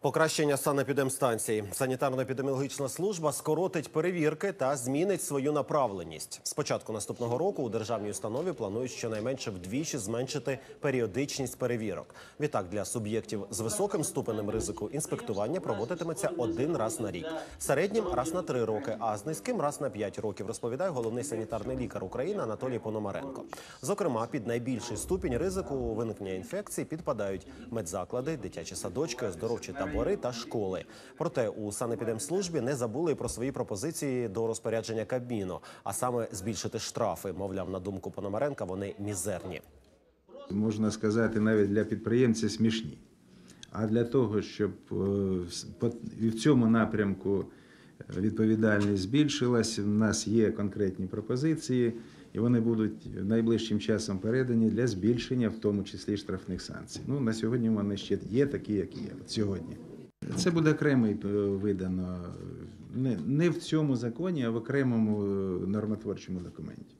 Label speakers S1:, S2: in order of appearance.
S1: Покращення санепідемстанцій. Санітарно-епідеміологічна служба скоротить перевірки та змінить свою направленість. З початку наступного року у державній установі планують щонайменше вдвічі зменшити періодичність перевірок. Відтак для суб'єктів з високим ступенем ризику інспектування проводитиметься один раз на рік. Середнім раз на три роки, а з низьким раз на п'ять років, розповідає головний санітарний лікар України Анатолій Пономаренко. Зокрема, під найбільший ступінь ризику виникнення інфекцій підпадають медзаклади, дитячі садочки, оздоровчі табори та школи. Проте у санепідемслужбі не забули про свої пропозиції до розпорядження Кабміну, а саме збільшити штрафи. Мовляв, на думку Пономаренка, вони мізерні.
S2: можна сказати, навіть для підприємця смішні. А для того, щоб е, в цьому напрямку відповідальність збільшилась, у нас є конкретні пропозиції, і вони будуть найближчим часом передані для збільшення, в тому числі штрафних санкцій. Ну, на сьогодні вони ще є такі, як є от сьогодні. Це буде окремий е, видано не, не в цьому законі, а в окремому е, нормотворчому документі.